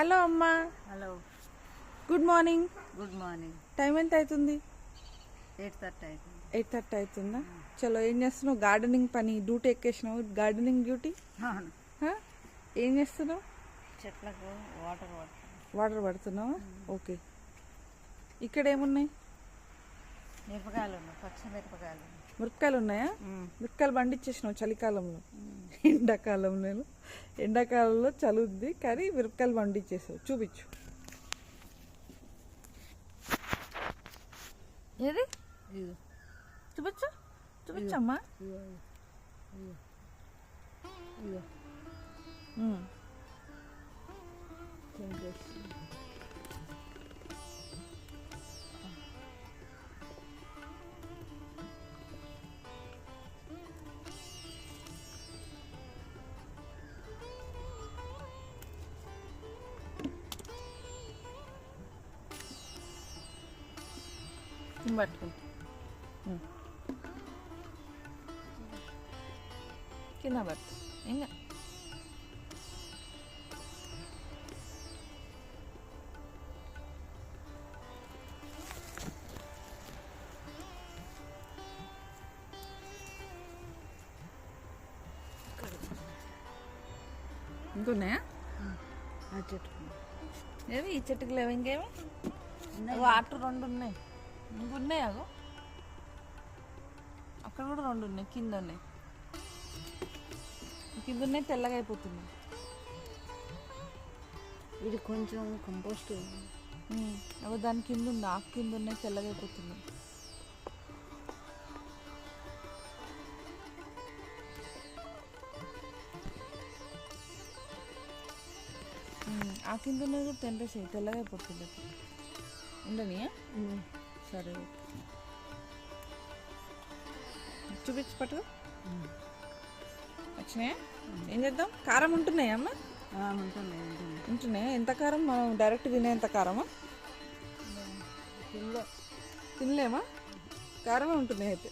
Hello అమ్మా. Hello good morning good morning time ఎంత అవుతుంది ఎయిట్ థర్టీ అవుతుంది ఎయిట్ థర్టీ అవుతుందా చలో ఏం చేస్తున్నావు? గార్డెనింగ్ పని డ్యూటీ ఎక్కేసినావు? గార్డెనింగ్ డ్యూటీ అవును? ఏం చేస్తున్నావు? చెట్లకు వాటర్ వాటర్ వాటర్ పడుతున్నావా ఓకే ఇక్కడ ఏమున్నాయి మిరపకాయలు ఉన్నాయి. పచ్చి మిరపకాయలు ఉన్నాయి. మిరపకాయలు ఉన్నాయా మిరపకాయలు పండించేసినావు చలికాలంలో. ఎండాకాలంలో ఎండాకాలంలో చలుద్ది కానీ మిరపకాయలు పండించేసావు చూపించు. ఏది? చూపించు. చూపించమ్మా. ఇదిగో తెంపేసి. కింద పట్టు. ఇంకా. ఇంకున్నాయా? ఆ చెట్టుకు ఏవి? ఈ చెట్టుకు లేవు ఇంకేమి ఉన్నాయి. అగో అటు ఉన్నాయి ఇంకున్నాయి అగో. అక్కడ కూడా రెండు ఉన్నాయి కింద ఉన్నాయి. కింద ఉన్నాయి తెల్లగా అయిపోతున్నాయి. ఇది కొంచెం కంపోస్ట్ అగో దాని కింద ఉంది ఆకు కింద ఉన్నాయి తెల్లగా అయిపోతున్నాయి. ఆ కింద ఉన్నది కూడా తెంపేసాయి తెల్లగా అయిపోతుంది. ఉండని సరే. చూపించి పట్టు. వచ్చినాయా ఏం చేద్దాం? కారం ఉంటున్నాయా అమ్మ? ఉంటుంది ఉంటున్నాయా ఎంత కారం? మనం డైరెక్ట్ తినేంత కారమా? పిల్ల తినలేమా? కారమే ఉంటున్నాయి అయితే.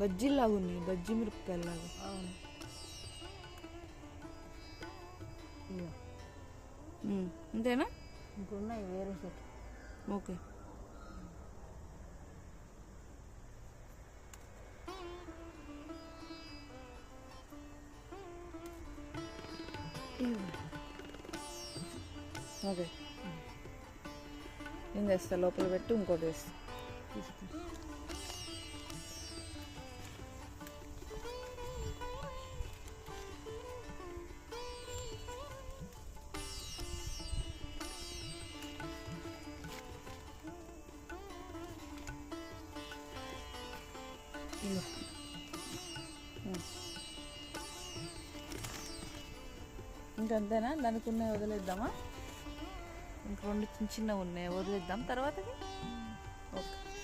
బజ్జీలాగా ఉన్నాయి బజ్జీ మిరపకాయలాగా అవును. అంతేనా ఇంకున్నాయి వేరే చెట్టు ఓకే ఇదిగో. ఓకే ఏం చేస్తా లోపల పెట్టి ఇంకోటి వేస్తా ఇంకంతేనా? దానికి ఉన్నాయి వదిలేద్దామా? ఇంక రెండు చిన్న చిన్నవి ఉన్నాయి. వదిలేద్దాం. తర్వాత ఓకే.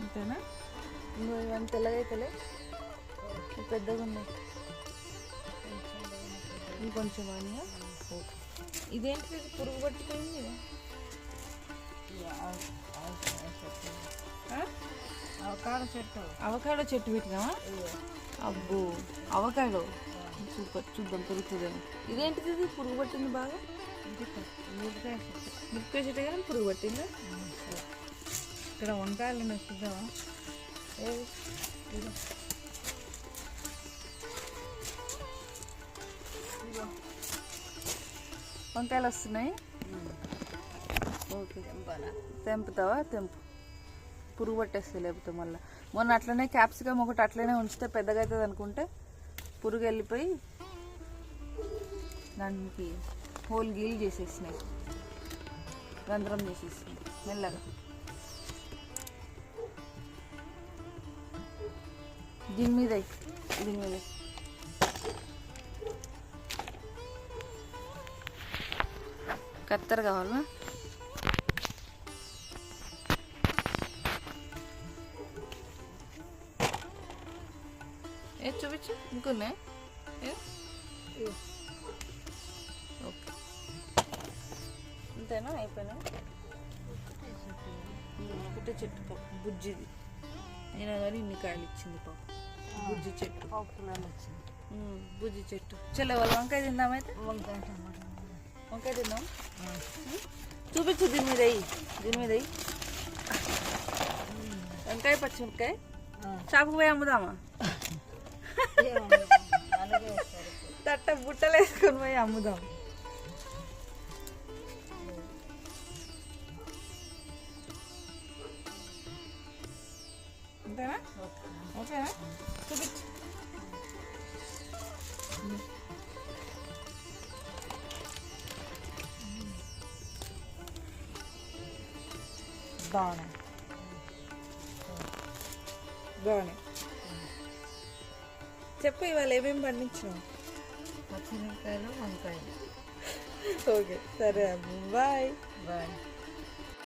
అంతేనా? ఇంకో ఇవన్నీ తెల్లగా అయితేలే? ఇవి పెద్దగా ఉన్నాయి ఇవి కొంచెం అని ఇదేంటి ఇది పురుగు. ఆ? అవకాడో చెట్టు. అవకాడో చెట్టు పెట్టినావా. అబ్బో అవకాడో. సూపర్ చూద్దాం పెరుగుతుందేమో. ఇదేంటిది? ఇది పురుగు పట్టింది బాగా? మిరపకాయ చెట్టు కానీ పురుగు పట్టిందా? ఇక్కడ వంకాయలు. ఇదిగో. వంకాయలు వస్తున్నాయి? ఓకే తెంపుతావా? తెంపు. పురుగు పట్టేస్తే లేకపోతే మళ్ళీ. మొన్న అట్లనే క్యాప్సికమ్ ఒకటి అట్లనే ఉంచితే పెద్దగా అవుతుంది అనుకుంటే పురుగు వెళ్ళిపోయి దానికి హోల్ గీల్ చేసేసినాయి. రంధ్రం చేసేసినాయి. మెల్లగా. దీని మీద దీని మీద కత్తర్ కావాలా ఏ చూపించు. ఇంకొన్నాయి? ఏ? అంతేనా అయిపోయినా? ఒకటే చెట్టు పాప బుజ్జిది. నేను కానీ ఇన్ని కాయలు ఇచ్చింది పాప. బుజ్జి చెట్టు. వచ్చింది. బుజ్జి చెట్టు. చెల్లె వాళ్ళ వంకాయ తిందామైతే వంకాయ వంకాయ తిందాం? చూపించు దీని మీద వెయ్యి దీని మీద వెయ్యి వంకాయ పచ్చిమిరకాయ షాపుకి పోయి అమ్ముదామా? తట్ట బుట్టలు వేసుకొని పోయి అమ్ముదాం. అంతేనా ఓకేనా? చూపించు బాగున్నాయి. బాగున్నాయి. చెప్పు ఇవాళ ఏమేమి పండించినావు? పచ్చిమిరపకాయలు వంకాయలు. ఓకే సరే బాయ్. బాయ్.